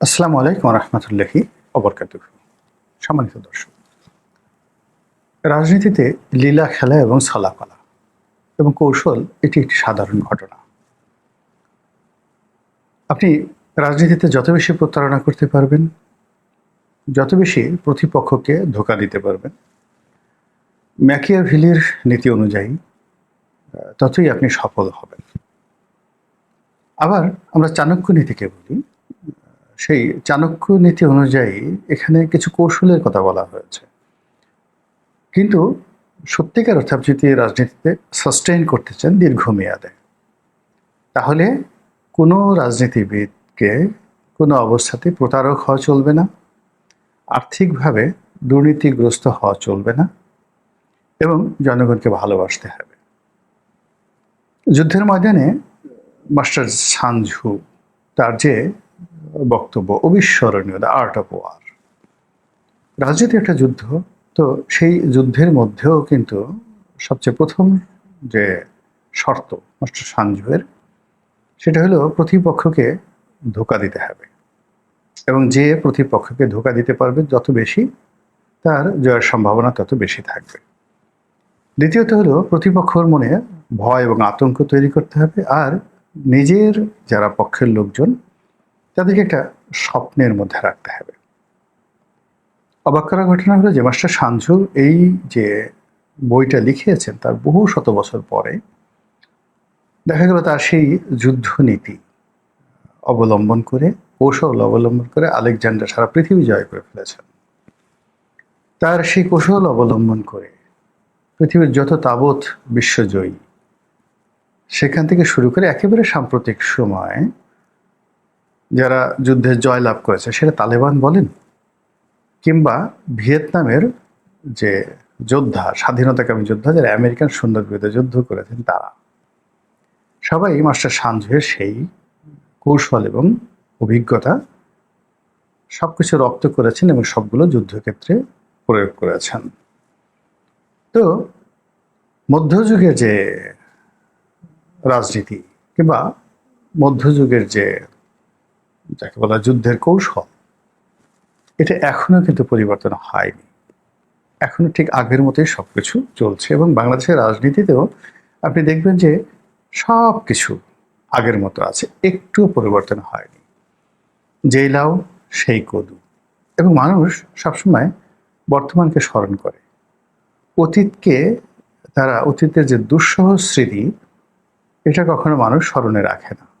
আসসালামু আলাইকুম রহমতুল্লাহি অবরকাত সম্মানিত দর্শক, রাজনীতিতে লীলা খেলা এবং ছলাকলা এবং কৌশল এটি একটি সাধারণ ঘটনা। আপনি রাজনীতিতে যত বেশি প্রতারণা করতে পারবেন, যত বেশি প্রতিপক্ষকে ধোকা দিতে পারবেন, ম্যাকিয়াভিলির নীতি অনুযায়ী ততই আপনি সফল হবেন। আবার আমরা চাণক্য নীতিকে বলি সেই চাণক্য নীতি অনুযায়ী এখানে কিছু কৌশলের কথা বলা হয়েছে। কিন্তু সত্যিকার অর্থে আপনি যদি রাজনীতিতে সাস্টেইন করতে চান দীর্ঘমেয়াদে, তাহলে কোনো রাজনীতিবিদকে কোনো অবস্থাতে প্রতারক হওয়া চলবে না, আর্থিকভাবে দুর্নীতিগ্রস্ত হওয়া চলবে না এবং জনগণকে ভালোবাসতে হবে। যুদ্ধের ময়দানে মাস্টার সানঝু তার যে বক্তব্য, অবিস্মরণীয় দ্য আর্ট অফ ওয়ার রাজনীতি একটা যুদ্ধ, তো সেই যুদ্ধের মধ্যেও কিন্তু সবচেয়ে প্রথম যে শর্ত মাস্টার সানজুয়ের, সেটা হলো প্রতিপক্ষকে ধোকা দিতে হবে। এবং যে প্রতিপক্ষকে ধোকা দিতে পারবে, যত বেশি তার জয়ের সম্ভাবনা তত বেশি থাকবে। দ্বিতীয়ত হলো প্রতিপক্ষর মনে ভয় এবং আতঙ্ক তৈরি করতে হবে, আর নিজের যারা পক্ষের লোকজন তাদেরকে একটা স্বপ্নের মধ্যে রাখতে হবে। অবাক করা ঘটনা হলো যে মাস্টার সাঞ্জু এই যে বইটা লিখিয়েছেন তার বহু শত বছর পরে দেখা গেল তার সেই যুদ্ধনীতি অবলম্বন করে, কৌশল অবলম্বন করে আলেকজান্ডার সারা পৃথিবী জয় করে ফেলেছেন। তার সেই কৌশল অবলম্বন করে পৃথিবীর যত তাবৎ বিশ্বজয়ী সেখান থেকে শুরু করে একেবারে সাম্প্রতিক সময় যারা যুদ্ধে জয় লাভ করেছে, সেটা তালেবান বলেন কিংবা ভিয়েতনামের যে যোদ্ধা, স্বাধীনতাকামী যোদ্ধা, যারা আমেরিকান সুন্দর বিরুদ্ধে যুদ্ধ করেছেন তারা। সবাই মাস্টার সানজুয়ের সেই কৌশল এবং অভিজ্ঞতা সবকিছু রপ্ত করেছেন এবং সবগুলো যুদ্ধক্ষেত্রে প্রয়োগ করেছেন। তো মধ্যযুগে যে রাজনীতি কিংবা মধ্যযুগের যে যাকে বলা যুদ্ধের কৌশল। এটা এখনও কিন্তু পরিবর্তন হয়নি। এখনও ঠিক আগের মতোই সব কিছু চলছে এবং বাংলাদেশের রাজনীতিতেও আপনি দেখবেন যে সব কিছু আগের মতো আছে একটুও পরিবর্তন হয়নি। যেই লাউ, সেই কদু। এবং মানুষ সবসময় বর্তমানকে স্মরণ করে। অতীতকে তারা, অতীতের যে দুঃসহ স্মৃতি, এটা কখনো মানুষ স্মরণে রাখে না।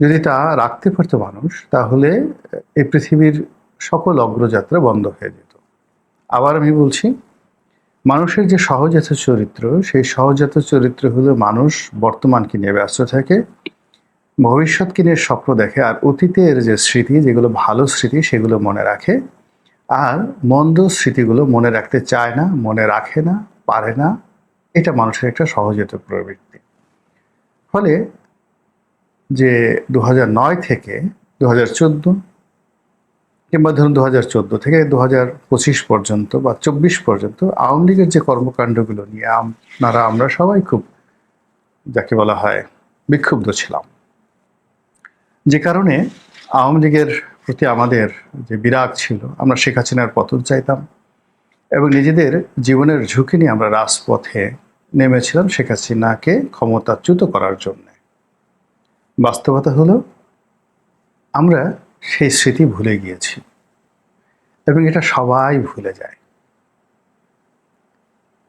যদি তা রাখতে পারতো মানুষ, তাহলে এই পৃথিবীর সকল অগ্রযাত্রা বন্ধ হয়ে যেত। আবার আমি বলছি, মানুষের যে সহজাত চরিত্র, সেই সহজাত চরিত্র হলো মানুষ বর্তমানকে নিয়ে ব্যস্ত থাকে, ভবিষ্যৎকে নিয়ে স্বপ্ন দেখে, আর অতীতের যে স্মৃতি, যেগুলো ভালো স্মৃতি, সেগুলো মনে রাখে। আর মন্দ স্মৃতিগুলো মনে রাখতে চায় না, মনে রাখে না, পারে না, এটা মানুষের একটা সহজাত প্রবৃত্তি। ফলে যে দু থেকে দু হাজার চোদ্দ কিংবা ধরুন দু হাজার চোদ্দ থেকে দু হাজার পঁচিশ পর্যন্ত বা চব্বিশ পর্যন্ত আওয়ামী লীগের যে কর্মকাণ্ডগুলো নিয়ে আপনারা, আমরা সবাই খুব, যাকে বলা হয়, বিক্ষুব্ধ ছিলাম। যে কারণে আওয়ামী লীগের প্রতি আমাদের যে বিরাগ ছিল, আমরা শেখ হাসিনার পতন চাইতাম এবং নিজেদের জীবনের ঝুঁকি নিয়ে আমরা রাজপথে নেমেছিলাম শেখ হাসিনাকে ক্ষমতাচ্যুত করার জন্য। বাস্তবতা হলো, আমরা সেই স্মৃতি ভুলে গিয়েছি এবং এটা সবাই ভুলে যায়।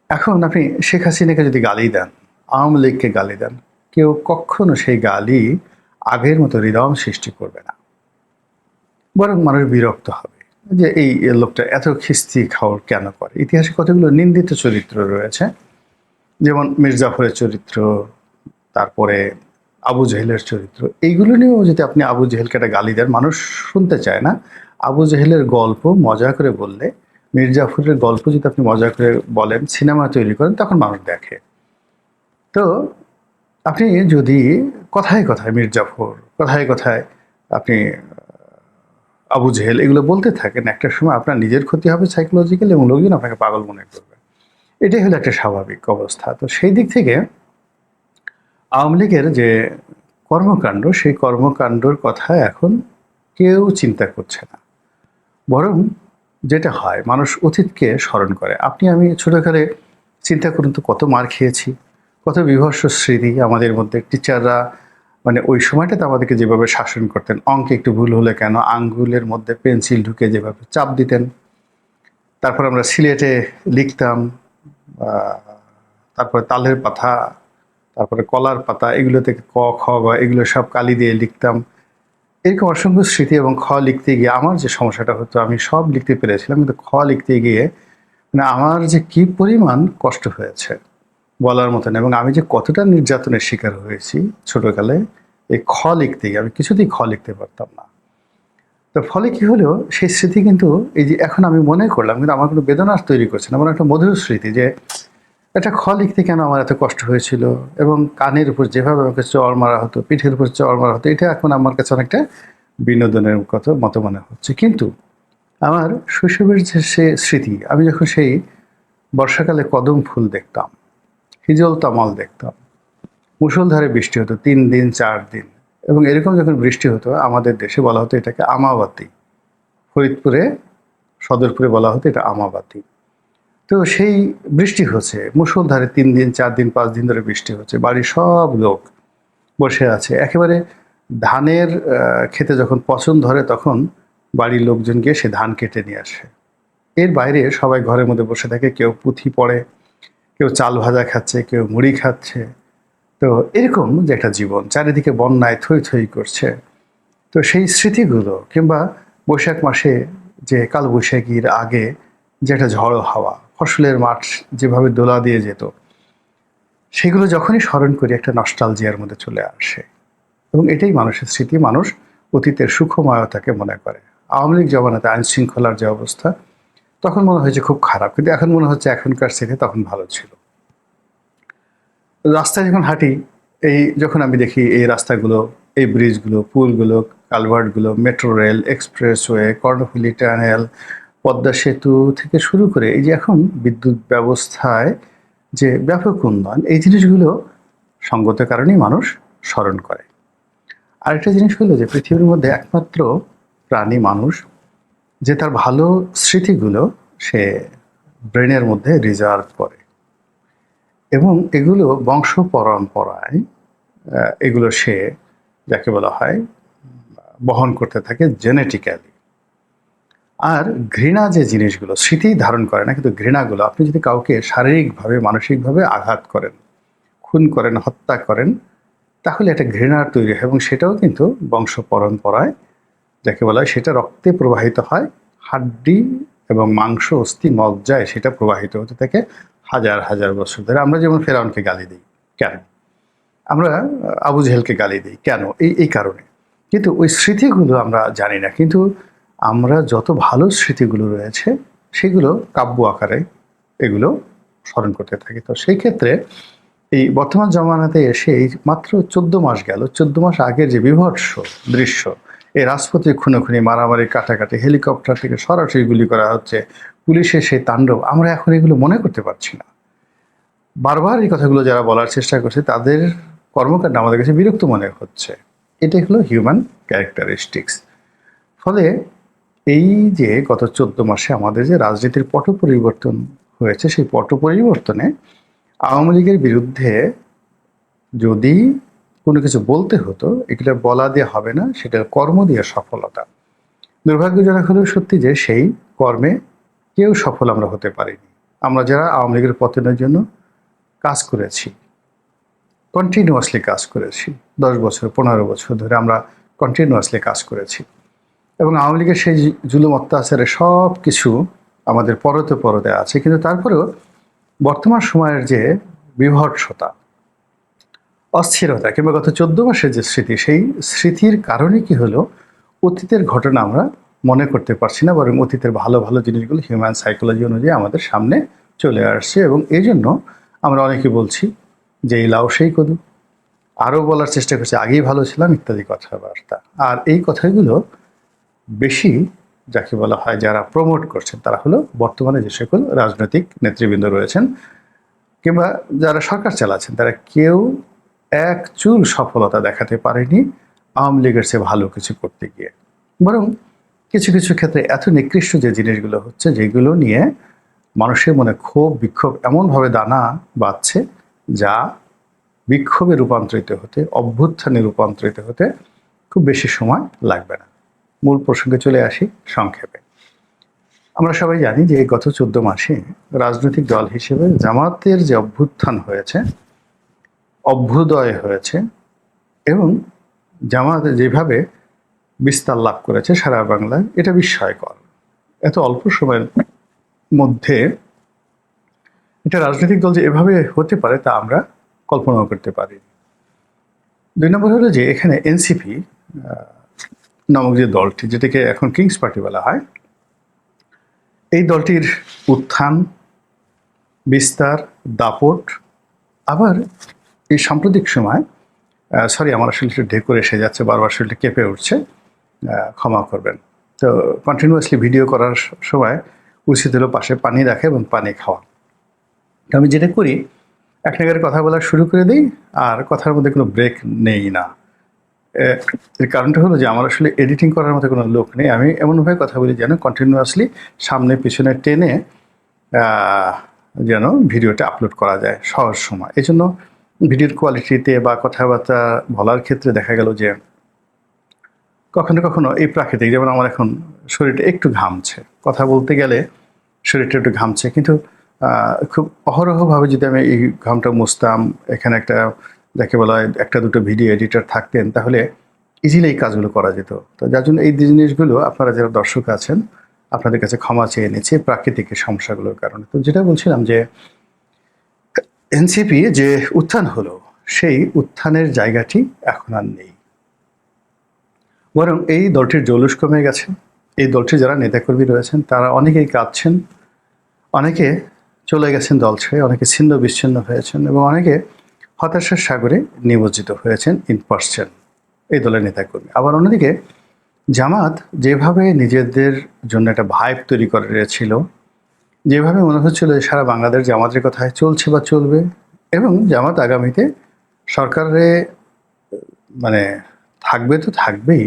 এখন আপনি শেখ হাসিনাকে যদি গালি দেন, আওয়ামী লীগকে গালি দেন, কেউ কখনো সেই গালি আগের মতো হৃদয় সৃষ্টি করবে না। বরং মানুষ বিরক্ত হবে যে এই লোকটা এত খিস্তি খাওয়ার কেন করে? ইতিহাসে কতগুলো নিন্দিত চরিত্র রয়েছে, যেমন মির্জাফরের চরিত্র, তারপরে আবু জেহেলের চরিত্র। এইগুলো নিয়েও যদি আপনি আবু জেহেলকে একটা গালি দেন, মানুষ শুনতে চায় না। আবু জেহেলের গল্প মজা করে বললে মির্জাফরের গল্প যদি আপনি মজা করে বলেন, সিনেমা তৈরি করেন, তখন মানুষ দেখে। তো আপনি যদি কথায় কথায় মির্জাফর কথায় কথায় আপনি আবু জেহেল এগুলো বলতে থাকেন, একটা সময় আপনার নিজের ক্ষতি হবে সাইকোলজিক্যাল এবং লোকজন আপনাকে পাগল মনে করবে। এটাই হলো একটা স্বাভাবিক অবস্থা। তো সেই দিক থেকে আওয়ামী লীগের যে কর্মকাণ্ড, সেই কর্মকাণ্ডর কথা এখন কেউ চিন্তা করছে না। বরং যেটা হয়, মানুষ অতীতকে স্মরণ করে। আপনি, আমি ছোটোকালে চিন্তা করুন তো, কত মার খেয়েছি, কত বিভৎস স্মৃতি আমাদের মধ্যে। টিচাররা মানে ওই সময়টাতে আমাদেরকে যেভাবে শাসন করতেন, অঙ্কে একটু ভুল হলে কেন, আঙ্গুলের মধ্যে পেন্সিল ঢুকে যেভাবে চাপ দিতেন। তারপর আমরা সিলেটে লিখতাম তারপরে তালের পাতা তারপরে কলার পাতা, এগুলো থেকে ক, খ, গ, এগুলো সব কালি দিয়ে লিখতাম। এরকম অসংখ্য স্মৃতি এবং খ লিখতে গিয়ে আমার যে সমস্যাটা হতো, আমি সব লিখতে পেরেছিলাম, কিন্তু খ লিখতে গিয়ে মানে আমার যে কি পরিমাণ কষ্ট হয়েছে বলার মতন, এবং আমি যে কতটা নির্যাতনের শিকার হয়েছি ছোটকালে, এই খ লিখতে গিয়ে আমি কিছুতেই খ লিখতে পারতাম না। তো ফলে কি হলো, সেই স্মৃতি কিন্তু এই যে এখন আমি মনে করলাম, কিন্তু আমার কোনো বেদনা তৈরি করছে না, আমার একটা মধুর স্মৃতি যে একটা খ লিখতে কেন আমার এত কষ্ট হয়েছিল? এবং কানের উপর যেভাবে আমাকে চড় মারা হতো, পিঠের উপর চড় মারা হতো, এটা এখন আমার কাছে অনেকটা বিনোদনের কত মতো মনে হচ্ছে। কিন্তু আমার শৈশবের যে সে স্মৃতি, আমি যখন সেই বর্ষাকালে কদম ফুল দেখতাম, হিজল তামাল দেখতাম, মুষলধারে বৃষ্টি হতো তিন দিন, চার দিন, এবং এরকম যখন বৃষ্টি হতো, আমাদের দেশে বলা হতো এটাকে আমাবাতি, ফরিদপুরে, সদরপুরে বলা হতো এটা আমাবাতি। তো সেই বৃষ্টি হচ্ছে। মুষলধারে তিন দিন, চার দিন, পাঁচ দিন ধরে বৃষ্টি হচ্ছে। বাড়ির সব লোক বসে আছে। একেবারে ধানের খেতে যখন পছন্দ ধরে তখন বাড়ির লোকজন গিয়ে সে ধান কেটে নিয়ে আসে। এর বাইরে সবাই ঘরের মধ্যে বসে থাকে। কেউ পুঁথি পড়ে, কেউ চাল ভাজা খাচ্ছে, কেউ মুড়ি খাচ্ছে। তো এরকম যে একটা জীবন, চারিদিকে বন্যায় থই থই করছে। তো সেই স্মৃতিগুলো কিংবা বৈশাখ মাসে যে কালবৈশাখীর আগে যে একটা ঝড়ো হাওয়া ফসলের মাঠ যেভাবে দোলা দিয়ে যেত, সেগুলো যখনই স্মরণ করি একটা নস্টালজিয়ার মধ্যে চলে আসে। এবং এটাই মানুষের স্মৃতি, মানুষ অতীতের সুখময়তাকে মনে করে। আওয়ামী লীগ জমানাতে আইন শৃঙ্খলার যে অবস্থা, তখন মনে হয়েছে খুব খারাপ। কিন্তু এখন মনে হচ্ছে এখনকার স্মৃতি তখন ভালো ছিল। রাস্তায় যখন হাঁটি, এই যখন আমি দেখি এই রাস্তাগুলো, এই ব্রিজগুলো পুলগুলো কালভার্টগুলো metro rail expressway Karnaphuli tunnel Padma সেতু থেকে শুরু করে এই যে এখন বিদ্যুৎ ব্যবস্থায় যে ব্যাপক উন্নয়ন, এই জিনিসগুলো সঙ্গত কারণেই মানুষ স্মরণ করে। আরেকটা জিনিস হলো যে পৃথিবীর মধ্যে একমাত্র প্রাণী মানুষ, যে তার ভালো স্মৃতিগুলো সে ব্রেনের মধ্যে রিজার্ভ করে। এবং এগুলো বংশ পরম্পরায় এগুলো সে, যাকে বলা হয়, বহন করতে থাকে জেনেটিক্যালি আর ঘৃণা যে জিনিসগুলো স্মৃতি ধারণ করে না, কিন্তু ঘৃণাগুলো, আপনি যদি কাউকে শারীরিকভাবে, মানসিকভাবে আঘাত করেন, খুন করেন, হত্যা করেন, তাহলে একটা ঘৃণার তৈরি হয় এবং সেটাও কিন্তু বংশ পরম্পরায় যাকে বলা হয়, সেটা রক্তে প্রবাহিত হয়, হাড্ডি এবং মাংস, অস্থি, মজ্জায় সেটা প্রবাহিত হতে থাকে হাজার হাজার বছর ধরে। আমরা যেমন ফেরাউনকে গালি দিই, কেন? আমরা আবু জেহেলকে গালি দিই, কেন? এই এই কারণে। কিন্তু ওই স্মৃতিগুলো আমরা জানি না, কিন্তু আমরা যত ভালো স্মৃতিগুলো রয়েছে, সেগুলো কাব্য আকারে এগুলো স্মরণ করতে থাকি। তো সেই ক্ষেত্রে এই বর্তমান জমানাতে এসে এই মাত্র চোদ্দ মাস গেল, চোদ্দ মাস আগের যে বিভৎস দৃশ্য, এই রাজপথে খুনোখুনি, মারামারি, কাটাকাটি, হেলিকপ্টার থেকে সরাসরি গুলি করা হচ্ছে, পুলিশের সেই তাণ্ডব, আমরা এখন এগুলো মনে করতে পারছি না। বারবার এই কথাগুলো যারা বলার চেষ্টা করছে, তাদের কর্মকাণ্ড আমাদের কাছে বিরক্ত মনে হচ্ছে। এটাই হলো হিউম্যান ক্যারেক্টারিস্টিক্স ফলে এই যে গত চোদ্দ মাসে আমাদের যে রাজনীতির পট পরিবর্তন হয়েছে, সেই পট পরিবর্তনে আওয়ামী লীগের বিরুদ্ধে যদি কোনো কিছু বলতে হতো, এগুলো বলা দিয়ে হবে না, সেটা কর্ম দিয়ে সফলতা। দুর্ভাগ্যজনক হলেও সত্যি যে সেই কর্মে কেউ সফল আমরা হতে পারিনি। আমরা যারা আওয়ামী লীগের পতনের জন্য কাজ করেছি কন্টিনিউয়াসলি কাজ করেছি, দশ বছর, পনেরো বছর ধরে আমরা কন্টিনিউয়াসলি কাজ করেছি। এবং আওয়ামী লীগের সেই জুলুম অত্যাচারে সব কিছু আমাদের পরতে পরতে আছে। কিন্তু তারপরেও বর্তমান সময়ের যে বিভৎসতা অস্থিরতা কিংবা গত চোদ্দ মাসের যে স্মৃতি, সেই স্মৃতির কারণে কি হলো? অতীতের ঘটনা আমরা মনে করতে পারছি না, বরং অতীতের ভালো ভালো জিনিসগুলো হিউম্যান সাইকোলজি অনুযায়ী আমাদের সামনে চলে আসছে এবং এই জন্য আমরা অনেকে বলছি যে এই লাউ সেই কদু। আরও বলার চেষ্টা করছি, আগেই ভালো ছিলাম ইত্যাদি কথাবার্তা। আর এই কথাগুলো বেশি যাকে বলা হয় যারা প্রমোট করছেন, তারা হলো বর্তমানে যে সকল রাজনৈতিক নেতৃবৃন্দ রয়েছেন কিংবা যারা সরকার চালাচ্ছেন, তারা কেউ এক চুল সফলতা দেখাতে পারেনি আওয়ামী লীগের চেয়ে ভালো কিছু করতে গিয়ে। বরং কিছু কিছু ক্ষেত্রে এত নিকৃষ্ট যে জিনিসগুলো হচ্ছে, যেগুলো নিয়ে মানুষের মনে ক্ষোভ, বিক্ষোভ এমনভাবে দানা বাঁধছে যা বিক্ষোভে রূপান্তরিত হতে, অভ্যুত্থানে রূপান্তরিত হতে খুব বেশি সময় লাগবে না। মূল প্রসঙ্গে চলে আসি সংক্ষেপে। আমরা সবাই জানি যে গত চোদ্দ মাসে রাজনৈতিক দল হিসেবে জামাতের যে অভ্যুত্থান হয়েছে, অভ্যুদয় হয়েছে এবং জামাত যেভাবে বিস্তার লাভ করেছে সারা বাংলায়, এটা বিস্ময়কর। এত অল্প সময়ের মধ্যে এটা রাজনৈতিক দল যে এভাবে হতে পারে তা আমরা কল্পনাও করতে পারি দুই নম্বর হলো যে এখানে এনসিপি নামক যে দলটি, যেটাকে এখন কিংস পার্টি বলা হয়, এই দলটির উত্থান, বিস্তার, দাপট, আবার এই সাম্প্রতিক সময় সরি আমার আসলে একটু ঢেকুর এসে যাচ্ছে, বারবার শরীরটা কেঁপে উঠছে ক্ষমা করবেন। তো কন্টিনিউয়াসলি ভিডিও করার সময় উচিত হলো পাশে পানি রাখা এবং পানি খাওয়া। তো আমি যেটা করি, এক নাগারে কথা বলা শুরু করে দিই, আর কথার মধ্যে কোনো ব্রেক নেই না। এর কারণটা হলো যে আমার আসলে এডিটিং করার মতো কোনো লোক নেই। আমি এমনভাবে কথা বলি যেন কন্টিনিউয়াসলি সামনে পিছনে টেনে যেন ভিডিওটা আপলোড করা যায় সহজ সময়। এই জন্য ভিডিওর কোয়ালিটিতে বা কথাবার্তা বলার ক্ষেত্রে দেখা গেল যে কখনো কখনো এই প্রাকৃতিক, যেমন আমার এখন শরীরটা একটু ঘামছে। কথা বলতে গেলে শরীরটা একটু ঘামছে। কিন্তু খুব অহরহভাবে যদি আমি এই ঘামটা মুছতাম, এখানে একটা যাকে বলা হয় একটা দুটো ভিডিও এডিটর থাকতেন, তাহলে ইজিলি এই কাজগুলো করা যেত। তো যার জন্য এই জিনিসগুলো আপনারা যারা দর্শক আছেন, আপনাদের কাছে ক্ষমা চেয়ে নিচ্ছে প্রাকৃতিক সমস্যাগুলোর কারণে। তো যেটা বলছিলাম যে, এনসিপি যে উত্থান হলো, সেই উত্থানের জায়গাটি এখন আর নেই। বরং এই দলটির জৌলুস কমে গেছে। এই দলটির যারা নেতাকর্মী রয়েছেন, তারা অনেকেই কাঁদছেন, অনেকে চলে গেছেন দল ছেড়ে, অনেকে ছিন্ন বিচ্ছিন্ন হয়েছেন এবং অনেকে হতাশার সাগরে নিমজ্জিত হয়েছেন ইন পার্সেন্ট এই দলের নেতাকর্মী। আবার অন্যদিকে, জামাত যেভাবে নিজেদের জন্য একটা ভাইব তৈরি করে ছিল যেভাবে মনে হচ্ছিল যে সারা বাংলাদেশ জামাতের কথায় চলছে বা চলবে, এবং জামাত আগামীতে সরকারে মানে থাকবে তো থাকবেই,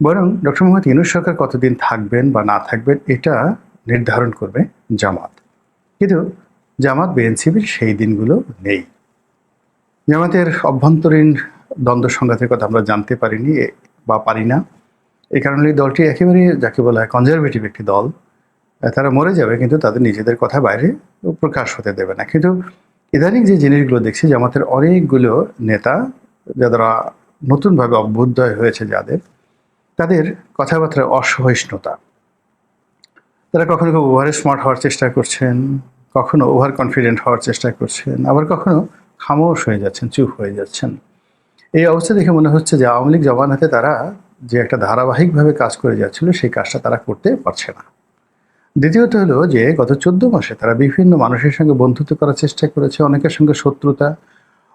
বরং ডক্টর মোহাম্মদ ইউনুস সরকার কতদিন থাকবেন বা না থাকবেন এটা নির্ধারণ করবে জামাত। কিন্তু জামাত বিএনসিবির সেই দিনগুলো নেই। জামাতের অভ্যন্তরীণ দ্বন্দ্ব সংঘাতের কথা আমরা জানতে পারিনি বা পারি না। এই কারণে দলটি একেবারে যাকে বলা হয় কনজারভেটিভ একটি দল। তারা মরে যাবে কিন্তু তাদের নিজেদের কথা বাইরে প্রকাশ হতে দেবে না। কিন্তু ইদানিং যে জিনিসগুলো দেখছি জামাতের অনেকগুলো নেতা যারা নতুনভাবে অভ্যুদয় হয়েছে যাদের, তাদের কথাবার্তার অসহিষ্ণুতা। তারা কখনো ওভার স্মার্ট হওয়ার চেষ্টা করছেন, কখনো ওভার কনফিডেন্ট হওয়ার চেষ্টা করছেন, আবার কখনো খামোশ হয়ে যাচ্ছেন, চুপ হয়ে যাচ্ছেন। এই অবস্থা দেখে মনে হচ্ছে যে আওয়ামী লীগ জমানাতে তারা যে একটা ধারাবাহিকভাবে কাজ করে যাচ্ছিল, সেই কাজটা তারা করতে পারছে না। দ্বিতীয়ত হলো যে গত চোদ্দ মাসে তারা বিভিন্ন মানুষের সঙ্গে বন্ধুত্ব করার চেষ্টা করেছে, অনেকের সঙ্গে শত্রুতা,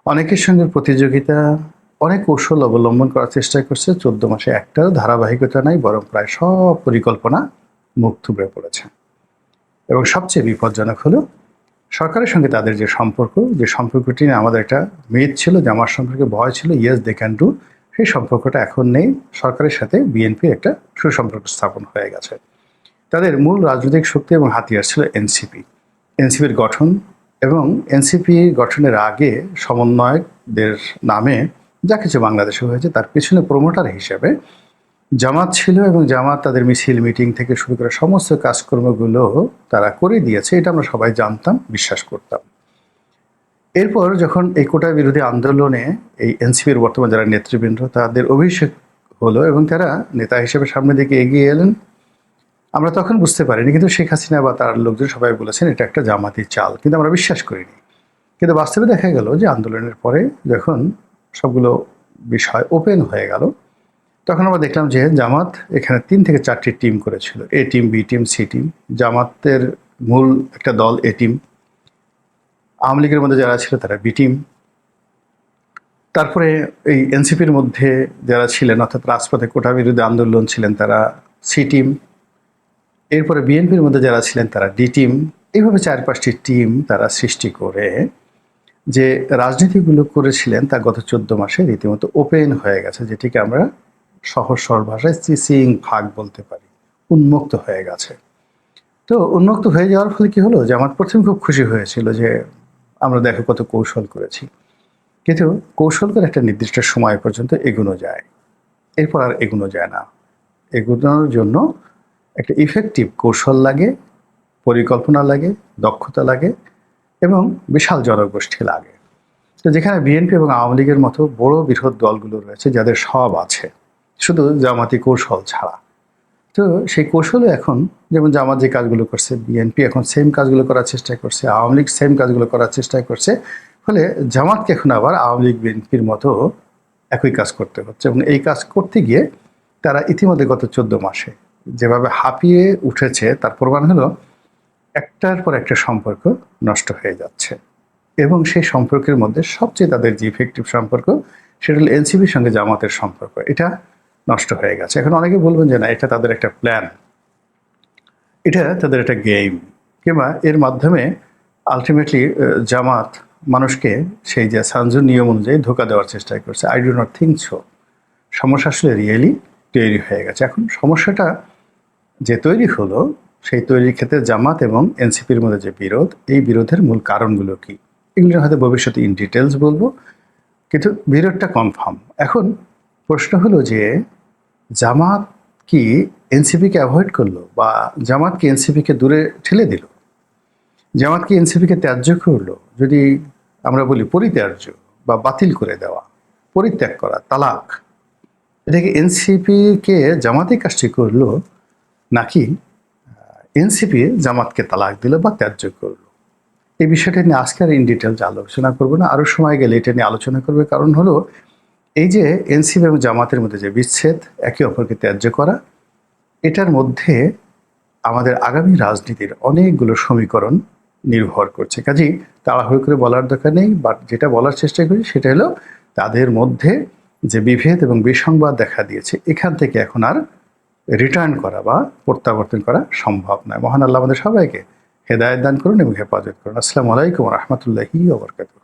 অনেকের সঙ্গে প্রতিযোগিতা, অনেক কৌশল অবলম্বন করার চেষ্টা করছে। চোদ্দ মাসে একটাও ধারাবাহিকতা নাই, বরং প্রায় সব পরিকল্পনা মুখ থুবড়ে পড়েছে। এবং সবচেয়ে বিপজ্জনক হলো সরকারের সঙ্গে তাদের যে সম্পর্ক, যে সম্পর্কটি নিয়ে আমাদের একটা মেদ ছিল, যে আমার সম্পর্কে ভয় ছিল ইয়েস দে ক্যান ডু সেই সম্পর্কটা এখন নেই। সরকারের সাথে বিএনপির একটা সুসম্পর্ক স্থাপন হয়ে গেছে। তাদের মূল রাজনৈতিক শক্তি এবং হাতিয়ার ছিল এনসিপি এনসিপির গঠন এবং এনসিপি গঠনের আগে সমন্বয়কদের নামে যা কিছু বাংলাদেশে হয়েছে, তার পিছনে প্রমোটার হিসেবে জামাত ছিল এবং জামাত তাদের মিছিল, মিটিং থেকে শুরু করে সমস্ত কাজকর্মগুলো তারা করে দিয়েছে, এটা আমরা সবাই জানতাম, বিশ্বাস করতাম। এরপর যখন এই কোটা বিরোধী আন্দোলনে এই এনসিপির বর্তমান যারা নেতৃবৃন্দ, তাদের অভিষেক হলো এবং তারা নেতা হিসেবে সামনের দিকে এগিয়ে এলেন। আমরা তখন বুঝতে পারিনি, কিন্তু শেখ হাসিনা বা তার লোকজন সবাই বলেছেন, এটা একটা জামাতি চাল। কিন্তু আমরা বিশ্বাস করিনি। কিন্তু বাস্তবে দেখা গেল যে আন্দোলনের পরে যখন সবগুলো বিষয় ওপেন হয়ে গেল তখন আমরা দেখলাম যে জামাত এখানে তিন থেকে চারটি টিম করেছিল। A team B team C team জামাতের মূল একটা দল এ টিম আওয়ামী লীগের মধ্যে যারা ছিল তারা বি টিম তারপরে এই এনসিপির মধ্যে যারা ছিলেন, অর্থাৎ রাজপথে কোটা বিরুদ্ধে আন্দোলন ছিলেন তারা সি টিম এরপরে বিএনপির মধ্যে যারা ছিলেন তারা ডি টিম এইভাবে চার পাঁচটি টিম তারা সৃষ্টি করে যে রাজনীতিগুলো করেছিলেন তা গত চোদ্দ মাসে রীতিমতো ওপেন হয়ে গেছে, যেটিকে আমরা সহজ সরল ভাষায় চিসিং ভাগ বলতে পারি। উন্মুক্ত হয়ে গেছে। তো উন্মুক্ত হয়ে যাওয়ার ফলে কি হলো? যে আমার প্রথমে খুব খুশি হয়েছিল যে আমরা দেখো কত কৌশল করেছি। কিন্তু কৌশল করে একটা নির্দিষ্ট সময় পর্যন্ত এগোনো যায়। এরপর আর এগোনো যায় না। এগোনোর জন্য একটা ইফেক্টিভ কৌশল লাগে, পরিকল্পনা লাগে, দক্ষতা লাগে এবং বিশাল জনগোষ্ঠী লাগে। তো যেখানে বিএনপি এবং আওয়ামী লীগের মতো বড় বৃহৎ দলগুলো রয়েছে, যাদের সব আছে শুধু জামাতি কৌশল ছাড়া। তো সেই কৌশলে এখন যেমন জামাত যে কাজগুলো করছে বিএনপি এখন সেম কাজগুলো করার চেষ্টা করছে, আওয়ামী লীগ সেম কাজগুলো করার চেষ্টা করছে, ফলে জামাতকে এখন আবার আওয়ামী লীগ বিএনপির মতো একই কাজ করতে হচ্ছে। এবং এই কাজ করতে গিয়ে তারা ইতিমধ্যে গত চোদ্দ মাসে যেভাবে হাঁপিয়ে উঠেছে, তার প্রমাণ হলো একটার পর একটা সম্পর্ক নষ্ট হয়ে যাচ্ছে। এবং সেই সম্পর্কের মধ্যে সবচেয়ে তাদের যে ইফেক্টিভ সম্পর্ক, সেটা হলো এনসিবির সঙ্গে জামাতের সম্পর্ক। এটা নষ্ট হয়ে গেছে। এখন অনেকে বলবেন যে না, এটা তাদের একটা প্ল্যান এটা তাদের একটা গেম কিংবা এর মাধ্যমে আলটিমেটলি জামাত মানুষকে সেই যে সানজুর নিয়ম অনুযায়ী ধোকা দেওয়ার চেষ্টা করছে। I do not think so সমস্যা আসলে রিয়েলি তৈরি হয়ে গেছে। এখন সমস্যাটা যে তৈরি হলো, সেই তৈরির ক্ষেত্রে জামাত এবং এনসিপির মধ্যে যে বিরোধ, এই বিরোধের মূল কারণগুলো কি? এগুলো হয়তো ভবিষ্যতে ইন ডিটেলস বলব। কিন্তু বিরোধটা কনফার্ম এখন প্রশ্ন হলো যে জামাত কি এনসিপিকে অ্যাভয়েড করল বা জামাত কি এনসিপিকে দূরে ঠেলে দিল? জামাত কি এনসিপিকে ত্যায্য করল? যদি আমরা বলি পরিত্যাজ্য বা বাতিল করে দেওয়া, পরিত্যাগ করা, তালাক এটাকে এনসিপিকে জামাতই কাজটি করল নাকি এনসিপি জামাতকে তালাক দিল বা ত্যায্য করল? এই বিষয়টা নিয়ে আজকে আর ইন ডিটেলস আলোচনা করব না। আরও সময় গেলে এটা নিয়ে আলোচনা করবে। কারণ হলো এই যে এনসিপি এবং জামাতের মধ্যে যে বিচ্ছেদ, একে অপরকে ত্যায্য করা, এটার মধ্যে আমাদের আগামী রাজনীতির অনেকগুলো সমীকরণ নির্ভর করছে। কাজেই তাড়াহুড়ো করে বলার দরকার নেই, বাট যেটা বলার চেষ্টা করি সেটা হলো তাদের মধ্যে যে বিভেদ এবং বিসংবাদ দেখা দিয়েছে, এখান থেকে এখন আর রিটার্ন করা বা প্রত্যাবর্তন করা সম্ভব নয়। মহান আল্লাহ আমাদের সবাইকে হেদায়ত দান করুন এবং হেফাজত করুন। আসসালামু আলাইকুম রহমতুল্লাহি ওবরকাতুহ